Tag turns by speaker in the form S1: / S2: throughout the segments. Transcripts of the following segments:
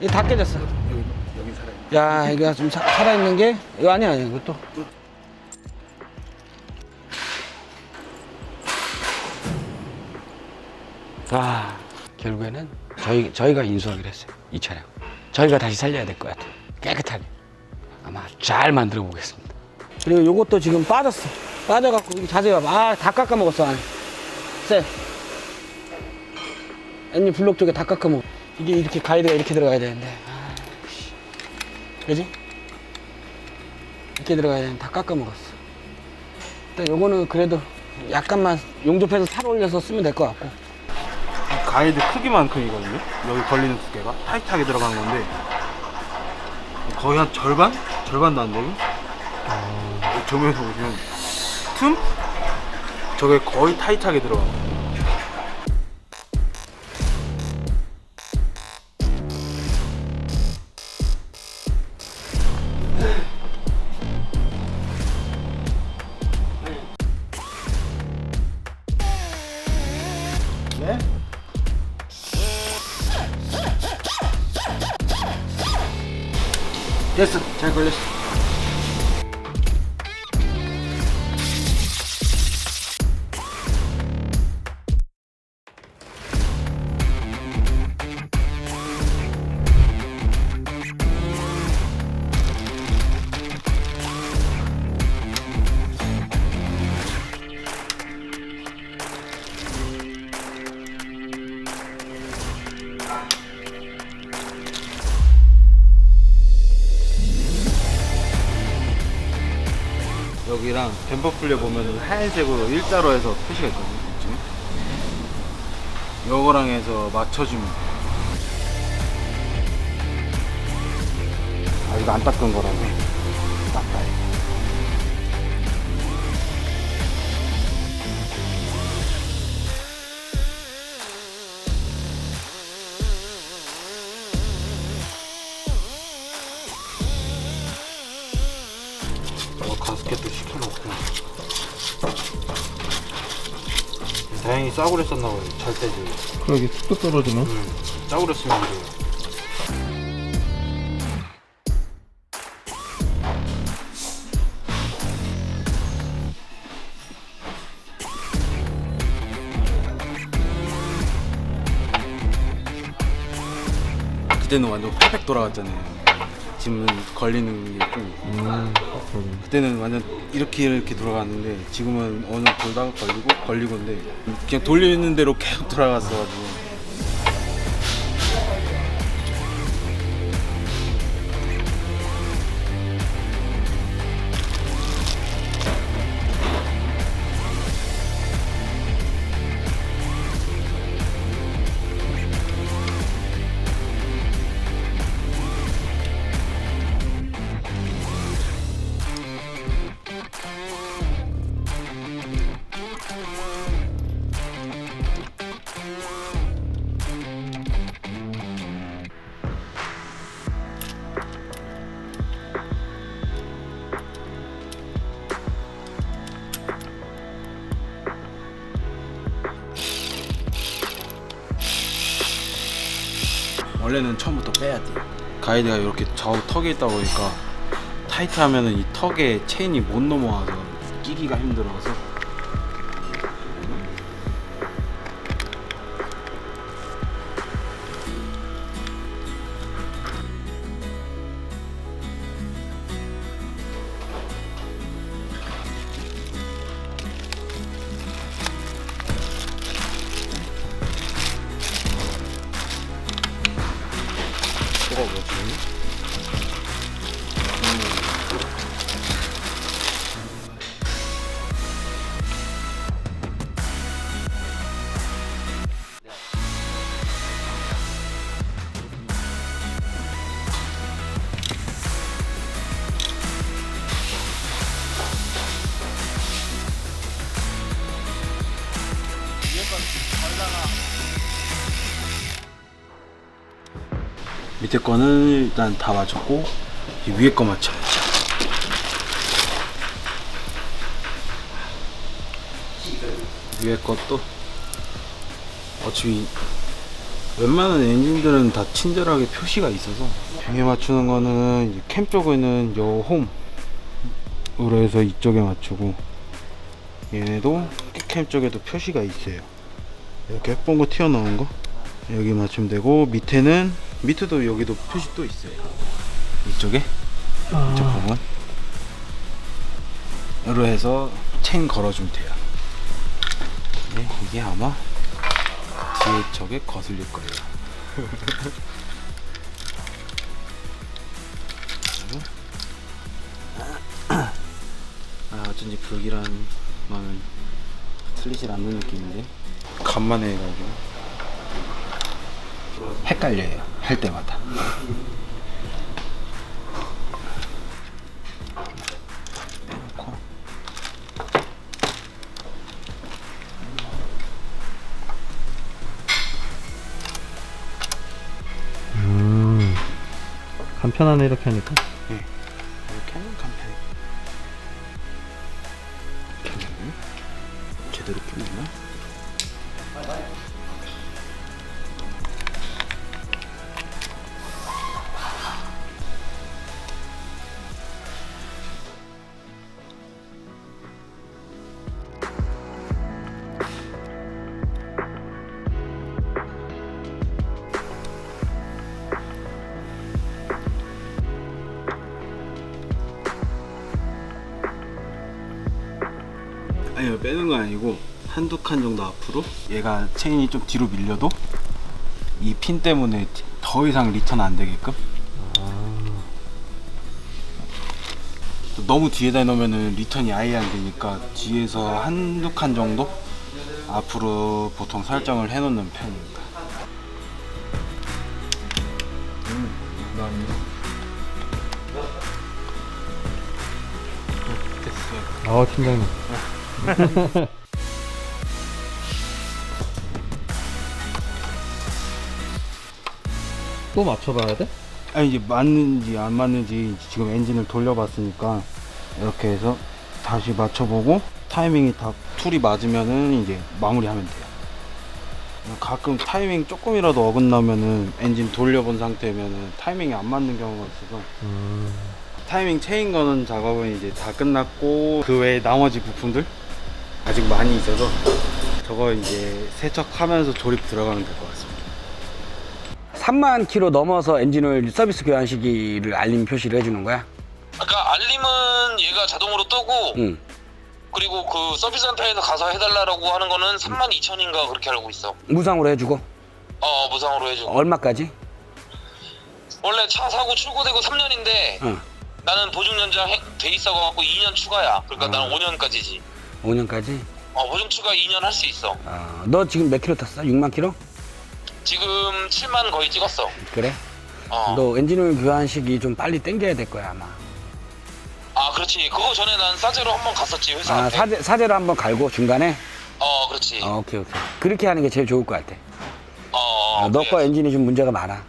S1: 이거 다 깨졌어.
S2: 여기 여기 살아요.
S1: 야, 이거 좀 사- 살아있는 게? 이거 아니야, 이것도. 아, 결국에는 저희, 저희가 인수하기로 했어요. 이 차량. 저희가 다시 살려야 될 것 같아요. 깨끗하게. 아마 잘 만들어 보겠습니다. 그리고 요것도 지금 빠졌어. 빠져갖고, 이거 자세히 봐봐. 아, 다 깎아먹었어, 안에. 쎄. 엔진 블록 쪽에 다 깎아먹어. 이게 이렇게 가이드가 이렇게 들어가야 되는데. 아, 씨. 그지? 이렇게 들어가야 되는데 다 깎아먹었어. 일단 요거는 그래도 약간만 용접해서 살 올려서 쓰면 될 것 같고.
S2: 가이드 크기만큼이거든요. 여기 걸리는 두께가 타이트하게 들어간 건데 거의 한 절반? 절반도 안 되고. 아... 정면에서 보시면 틈? 저게 거의 타이트하게 들어간 거예요.
S1: 됐어. 잘 걸렸어.
S2: 여기랑 뱀퍼 풀려 보면 하얀색으로 일자로 해서 표시가 있거든요. 지금. 요거랑 해서 맞춰주면 돼요. 아 이거 안 닦은 거라서 어, 가스켓도 시켜놓고 다행히 싸구려 썼나 봐요 잘 때지
S3: 그러게 툭툭 떨어지네.
S2: 응. 싸구려 쓰면 안 돼요 그때는 완전 퍼펙 돌아갔잖아요 지금은 걸리는 게좀
S3: 음, 그러게.
S2: 그때는 완전 이렇게 이렇게 돌아갔는데 지금은 어느 돌다가 걸리고 걸리고인데 그냥 돌리는 대로 계속 돌아갔어가지고 원래는 처음부터 빼야 돼. 가이드가 이렇게 좌우 턱에 있다 보니까 타이트하면은 이 턱에 체인이 못 넘어와서 끼기가 힘들어서 밑에 거는 일단 다 맞췄고 이 위에 거 맞춰야지. 위에 것도? 어차피 웬만한 엔진들은 다 친절하게 표시가 있어서. 빙에 맞추는 거는 캠 쪽에는 요 홈으로 해서 이쪽에 맞추고 얘네도 캠 쪽에도 표시가 있어요. 이렇게 예쁜 거 튀어나온 거? 여기 맞추면 되고 밑에는 밑에도 여기도 표시 또 있어요. 이쪽에? 이쪽 부분? 으로 해서 체인 걸어주면 돼요. 네, 이게 아마 뒤에 쪽에 거슬릴 거예요. 아, 어쩐지 불길한 거는 틀리질 않는 느낌인데. 간만에 해가지고 헷갈려요 할 때마다.
S3: 음. 간편하네 이렇게 하니까.
S2: 이렇게 하면 간편해. 괜찮네. 제대로 끼우나? 아니요 빼는 건 아니고 한두 칸 정도 앞으로? 얘가 체인이 좀 뒤로 밀려도 이 핀 때문에 더 이상 리턴 안 되게끔? 또 너무 뒤에다 놓으면은 리턴이 아예 안 되니까 뒤에서 한두 칸 정도 앞으로 보통 설정을 해놓는 편입니다. 됐어요
S3: 아 팀장님. 또 맞춰봐야 돼?
S2: 아니 이제 맞는지 안 맞는지 지금 엔진을 돌려봤으니까 이렇게 해서 다시 맞춰보고 타이밍이 다 툴이 맞으면은 이제 마무리하면 돼요. 가끔 타이밍 조금이라도 어긋나면은 엔진 돌려본 상태면은 타이밍이 안 맞는 경우가 있어서
S3: 음.
S2: 타이밍 체인 거는 작업은 이제 다 끝났고 그 외에 나머지 부품들 아직 많이 있어서 저거 이제 세척하면서 조립 들어가면 될 것 같습니다.
S1: 3만 킬로 넘어서 엔진오일 서비스 교환 시기를 알림 표시를 해주는 거야.
S4: 그러니까 알림은 얘가 자동으로 뜨고
S1: 응.
S4: 그리고 그 서비스 센터에서 가서 해달라고 하는 거는 32,000인가 그렇게 알고 있어.
S1: 무상으로 해주고
S4: 어 무상으로 해주고.
S1: 얼마까지?
S4: 원래 차 사고 출고되고 3년인데
S1: 응.
S4: 나는 보증 연장 해- 돼 있어갖고 2년 추가야. 그러니까
S1: 음.
S4: 나는 5년까지지.
S1: 5년까지.
S4: 어 보증 추가 2년 할 수 있어.
S1: 어, 너 지금 몇 킬로 탔어? 6만 킬로?
S4: 지금 7만 거의 찍었어.
S1: 그래?
S4: 어.
S1: 너 엔진오일 교환 시기 좀 빨리 땡겨야 될 거야 아마.
S4: 아 그렇지. 그거 전에 난 싸제로 한번 갔었지 회사.
S1: 아 사제, 사제로 한번 갈고 중간에.
S4: 어 그렇지.
S1: 어, 오케이 오케이. 그렇게 하는 게 제일 좋을 것 같아.
S4: 어.
S1: 어, 너거
S4: 그래.
S1: 엔진이 좀 문제가 많아.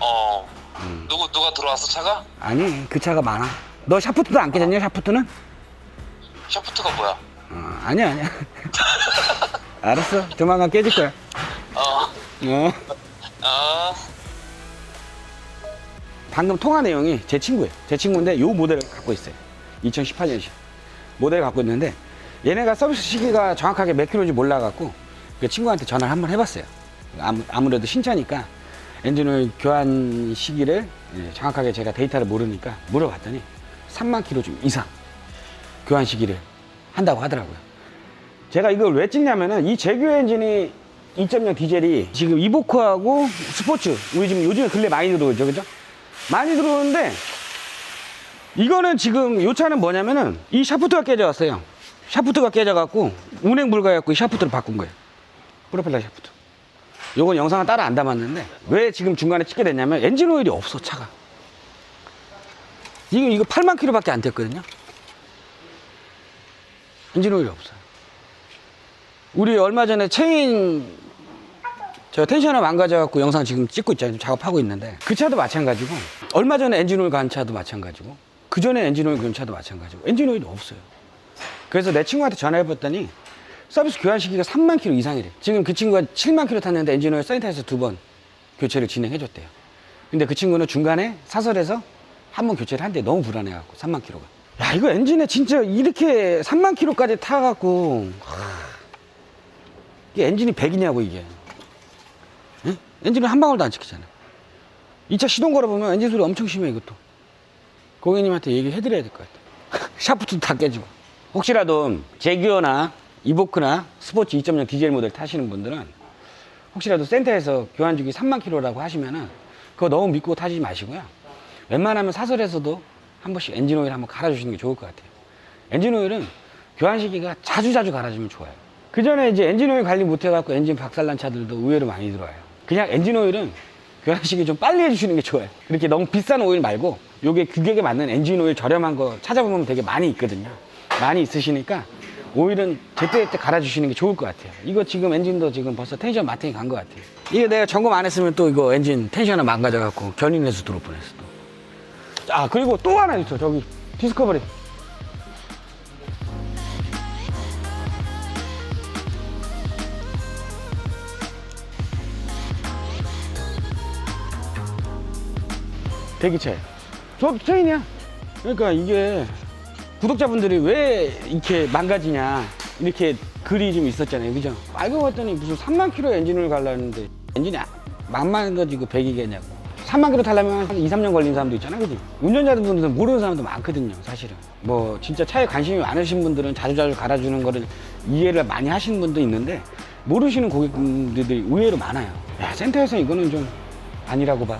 S4: 어.
S1: 음.
S4: 누구 누가 들어왔어 차가?
S1: 아니 그 차가 많아. 너 샤프트도 안 깨졌냐 샤프트는?
S4: 샤프트가 뭐야?
S1: 어, 아니야 아니야. 알았어. 조만간 깨질 거야.
S4: 어.
S1: 어.
S4: 어.
S1: 방금 통화 내용이 제 친구예요. 제 친구인데 요 모델을 갖고 있어요. 2018년식 모델을 갖고 있는데 얘네가 서비스 시기가 정확하게 몇 킬로인지 몰라갖고 그 친구한테 전화를 한번 해봤어요. 아무, 아무래도 신차니까 엔진오일 교환 시기를 예, 정확하게 제가 데이터를 모르니까 물어봤더니 3만 킬로 좀 이상 교환 시기를 한다고 하더라고요. 제가 이걸 왜 찍냐면은 이 제규 엔진이 2.0 디젤이 지금 이보크하고 스포츠 우리 지금 요즘에 근래 많이 들어오죠, 그죠? 많이 들어오는데 이거는 지금 요 차는 뭐냐면은 이 샤프트가 깨져갔어요. 샤프트가 깨져갖고 운행 불가해갖고 이 샤프트를 바꾼 거예요. 프로펠러 샤프트. 요건 영상을 따라 안 담았는데 왜 지금 중간에 찍게 됐냐면 엔진 오일이 없어 차가. 지금 이거 8만 킬로밖에 안 됐거든요. 엔진 오일이 없어요. 우리 얼마 전에 체인 저 텐셔너 망가져갖고 영상 지금 찍고 있잖아요. 작업하고 있는데 그 차도 마찬가지고 얼마 전에 엔진오일 간 차도 마찬가지고 그 전에 엔진오일 간 차도 마찬가지고 엔진오일이 없어요. 그래서 내 친구한테 전화해봤더니 서비스 교환 시기가 3만 킬로 이상이래. 지금 그 친구가 7만 킬로 탔는데 엔진오일 센터에서 두 번 교체를 진행해줬대요. 근데 그 친구는 중간에 사설에서 한 번 교체를 한대 너무 불안해갖고 3만 킬로가. 야 이거 엔진에 진짜 이렇게 3만 킬로까지 타갖고 하, 이게 엔진이 100이냐고 이게. 응? 엔진은 한 방울도 안 찍히잖아. 이 차 시동 걸어보면 엔진 소리 엄청 심해 이것도. 고객님한테 얘기해드려야 될 것 같아. 샤프트도 다 깨지고. 혹시라도 제규어나 이보크나 스포츠 2.0 디젤 모델 타시는 분들은 혹시라도 센터에서 교환 주기 3만 킬로라고 하시면은 그거 너무 믿고 타지 마시고요. 웬만하면 사설에서도 한 번씩 엔진 오일 한번 갈아주시는 게 좋을 것 같아요. 엔진 오일은 교환 시기가 자주 자주 갈아주면 좋아요. 그 전에 이제 엔진 오일 관리 못 해갖고 엔진 박살난 차들도 의외로 많이 들어와요. 그냥 엔진 오일은 교환 시기 좀 빨리 해주시는 게 좋아요. 그렇게 너무 비싼 오일 말고 요게 규격에 맞는 엔진 오일 저렴한 거 찾아보면 되게 많이 있거든요. 많이 있으시니까 오일은 제때제때 갈아주시는 게 좋을 것 같아요. 이거 지금 엔진도 지금 벌써 텐션 마팅이 간 것 같아요. 이게 내가 점검 안 했으면 또 이거 엔진 텐션을 망가져갖고 견인해서 들어올 뻔했어. 또. 아 그리고 또 하나 있어 저기 디스커버리. 대기체. 저 트레인이야. 그러니까 이게 구독자분들이 왜 이렇게 망가지냐 이렇게 글이 좀 있었잖아요 그죠 알고 봤더니 무슨 3만 킬로 엔진을 갈라는데 엔진이 망망가지고 100이겠냐고 3만 킬로 타려면 한 2, 3년 걸린 사람도 있잖아 그지 운전자분들은 모르는 사람도 많거든요 사실은 뭐 진짜 차에 관심이 많으신 분들은 자주자주 갈아주는 거를 이해를 많이 하시는 분도 있는데 모르시는 고객분들이 의외로 많아요 야 센터에서 이거는 좀 아니라고 봐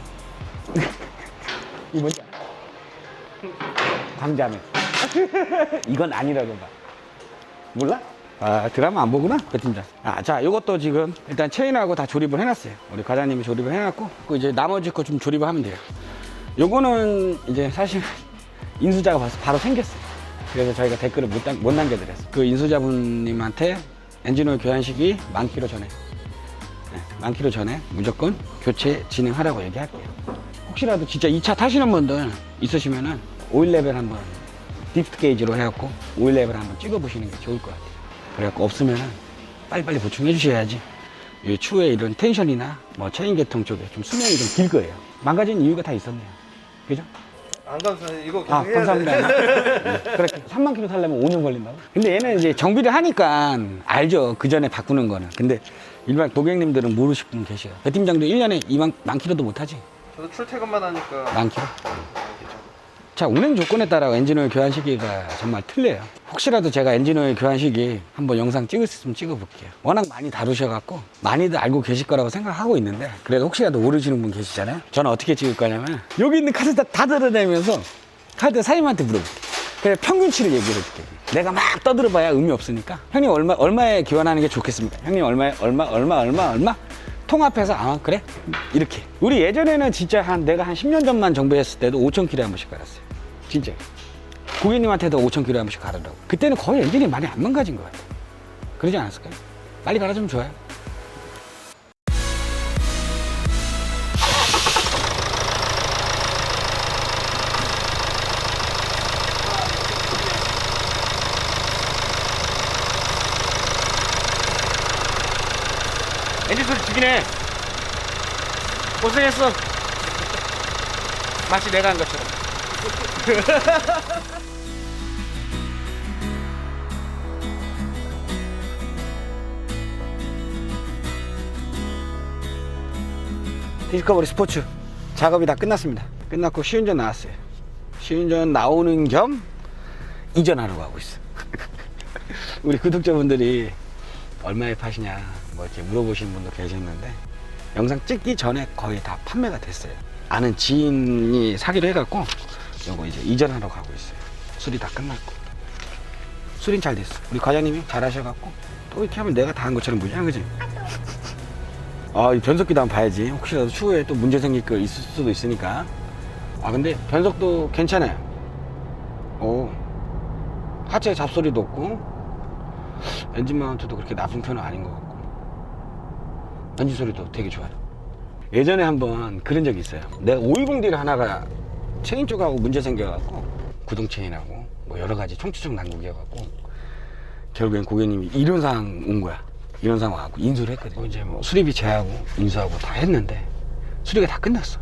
S1: 이거 뭔지 알아? 광자매 이건 아니라고 봐. 몰라? 아, 드라마 안 보구나? 그 팀장. 아, 자, 요것도 지금 일단 체인하고 다 조립을 해놨어요. 우리 과장님이 조립을 해놨고, 그 이제 나머지 거 좀 조립을 하면 돼요. 요거는 이제 사실 인수자가 봐서 바로 생겼어요. 그래서 저희가 댓글을 못, 남- 못 남겨드렸어요. 그 인수자분님한테 엔진오일 교환 시기 만 킬로 전에, 네, 만 킬로 전에 무조건 교체 진행하라고 얘기할게요. 혹시라도 진짜 이 차 타시는 분들 있으시면은 오일 레벨 한번 디프트 게이지로 해갖고 오일 레벨 한번 찍어보시는 게 좋을 것 같아요. 그래갖고 없으면은 빨리빨리 보충해 주셔야지. 이 추후에 이런 텐션이나 뭐 체인 계통 쪽에 좀 수명이 좀 길 거예요. 망가진 이유가 다 있었네요. 그죠?
S2: 안 감사해요. 이거 계속
S1: 아,
S2: 해야
S1: 감사합니다.
S2: 돼.
S1: 네, 그렇게 3만 킬로 타려면 5년 걸린다고? 근데 얘는 이제 정비를 하니까 알죠. 그 전에 바꾸는 거는. 근데 일반 고객님들은 모르실 분 계셔요. 배 팀장도 1년에 2만, 만 킬로도 못 하지.
S2: 저도 출퇴근만 하니까
S1: 만 킬로? 자, 운행 조건에 따라 엔진오일 교환 시기가 정말 틀려요. 혹시라도 제가 엔진오일 교환 시기 한번 영상 찍을 수 있으면 찍어볼게요. 워낙 많이 다루셔갖고 많이들 알고 계실 거라고 생각하고 있는데 그래도 혹시라도 모르시는 분 계시잖아요. 저는 어떻게 찍을 거냐면 여기 있는 카드 다, 다 드러내면서 카드 사장님한테 물어볼게요. 그래 평균치를 얘기해 줄게요. 내가 막 떠들어봐야 의미 없으니까 형님 얼마 얼마에 교환하는 게 좋겠습니까? 형님 얼마에 얼마 얼마 얼마 얼마 통합해서 아 그래 이렇게 우리 예전에는 진짜 한 내가 한 10년 전만 정비했을 때도 5천 킬로 한 번씩 갈았어요. 진짜 고객님한테도 5천 킬로 한 번씩 갈으라고. 그때는 거의 엔진이 많이 안 망가진 것 같아요. 그러지 않았을까요? 빨리 갈아주면 좋아요. 엔진 소리 죽이네. 고생했어. 마치 내가 한 것처럼. 디스커버리 스포츠 작업이 다 끝났습니다. 끝났고 시운전 나왔어요. 시운전 나오는 겸 이전하러 가고 있어. 우리 구독자분들이 얼마에 파시냐 뭐 이렇게 물어보시는 분도 계셨는데 영상 찍기 전에 거의 다 판매가 됐어요. 아는 지인이 사기로 해갖고 요거 이제 이전하러 가고 있어요. 수리 다 끝났고 수리는 잘 됐어. 우리 과장님이 잘 하셔갖고 또 이렇게 하면 내가 다 한 것처럼 보이냐 그지? 아, 이 변속기도 한번 봐야지. 혹시라도 추후에 또 문제 생길 거 있을 수도 있으니까. 아, 근데 변속도 괜찮아요. 오. 하체 잡소리도 없고, 엔진 마운트도 그렇게 나쁜 편은 아닌 것 같고, 엔진 소리도 되게 좋아요. 예전에 한번 그런 적이 있어요. 내가 520D를 하나가 체인 쪽하고 문제 생겨갖고, 구동 체인하고, 뭐 여러 가지 총추적 난국이어갖고, 결국엔 고객님이 이런 상황 온 거야. 이런 상황 와고 인수를 했거든. 이제 뭐 수리비 제하고 인수하고 다 했는데 수리가 다 끝났어.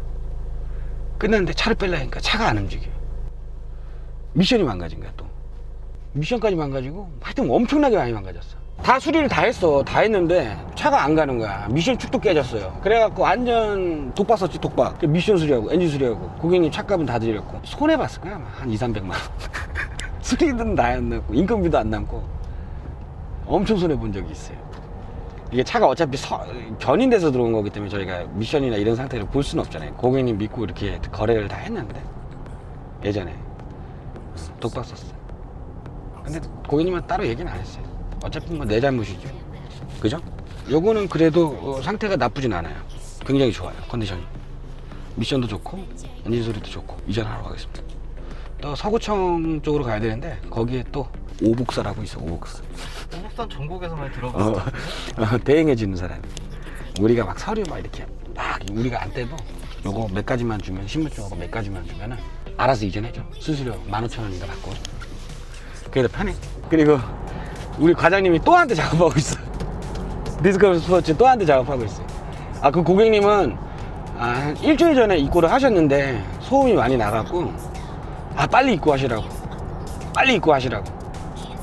S1: 끝났는데 차를 빼려니까 차가 안 움직여. 미션이 망가진 거야 또. 미션까지 망가지고 하여튼 엄청나게 많이 망가졌어. 다 수리를 다 했어. 다 했는데 차가 안 가는 거야. 미션 축도 깨졌어요. 그래갖고 완전 독박 썼지 독박. 그 미션 수리하고 엔진 수리하고 고객님 차값은 다 드렸고 손해 봤을 거야 아마 한 2, 300만 원. 수리비는 다안 남고 인건비도 안 남고 엄청 손해 본 적이 있어요. 이게 차가 어차피 서- 견인돼서 들어온 거기 때문에 저희가 미션이나 이런 상태를 볼 수는 없잖아요. 고객님 믿고 이렇게 거래를 다 했는데 예전에 독박 썼어. 근데 고객님은 따로 얘기는 안 했어요. 어차피 뭐 내 잘못이죠. 그죠? 요거는 그래도 어, 상태가 나쁘진 않아요. 굉장히 좋아요. 컨디션이. 미션도 좋고 엔진 소리도 좋고 이전하러 가겠습니다. 또 서구청 쪽으로 가야 되는데 거기에 또 오복사라고 있어 오복사.
S3: 한국산 전국에서 많이
S1: 어,
S3: 들어봤어.
S1: 어, 대행해 주는 사람. 우리가 막 서류 막 이렇게 막 우리가 안 떼도 요거 몇 가지만 주면 신분증하고 몇 가지만 주면은 알아서 이전해줘. 수수료 15,000원인가 받고. 더 편해. 그리고 우리 과장님이 또 한 대 작업하고 있어. 디스커버리 스포츠 또 한 대 작업하고 있어요. 아, 그 고객님은 아, 한 일주일 전에 입고를 하셨는데 소음이 많이 나갖고 아, 빨리 입고 하시라고. 빨리 입고 하시라고.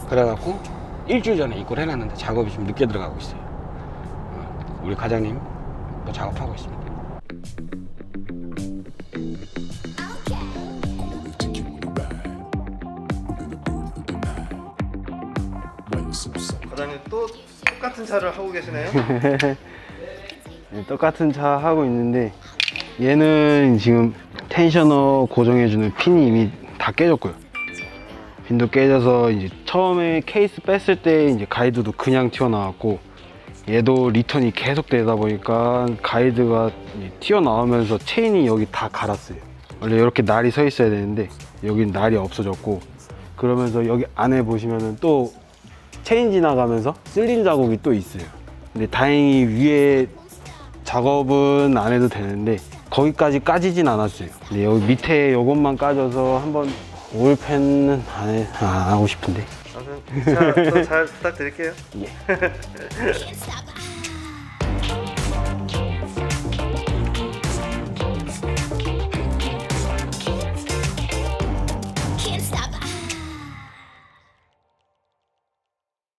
S1: 그래갖고 일주일 전에 입고를 해놨는데 작업이 좀 늦게 들어가고 있어요. 어, 우리 과장님 또 작업하고 있습니다.
S3: 과장님 또 똑같은 차를 하고 계시네요.
S2: 네, 똑같은 차 하고 있는데 얘는 지금 텐셔너 고정해주는 핀이 이미 다 깨졌고요. 핀도 깨져서 이제 처음에 케이스 뺐을 때 이제 가이드도 그냥 튀어나왔고 얘도 리턴이 계속 되다 보니까 가이드가 튀어나오면서 체인이 여기 다 갈았어요. 원래 이렇게 날이 서 있어야 되는데 여기 날이 없어졌고 그러면서 여기 안에 보시면은 또 체인 지나가면서 쓸린 자국이 또 있어요. 근데 다행히 위에 작업은 안 해도 되는데 거기까지 까지진 않았어요. 근데 여기 밑에 요것만 까져서 한번 오일팬은 안, 해, 안 하고 싶은데
S3: 아무튼 잘 부탁드릴게요.
S2: 예.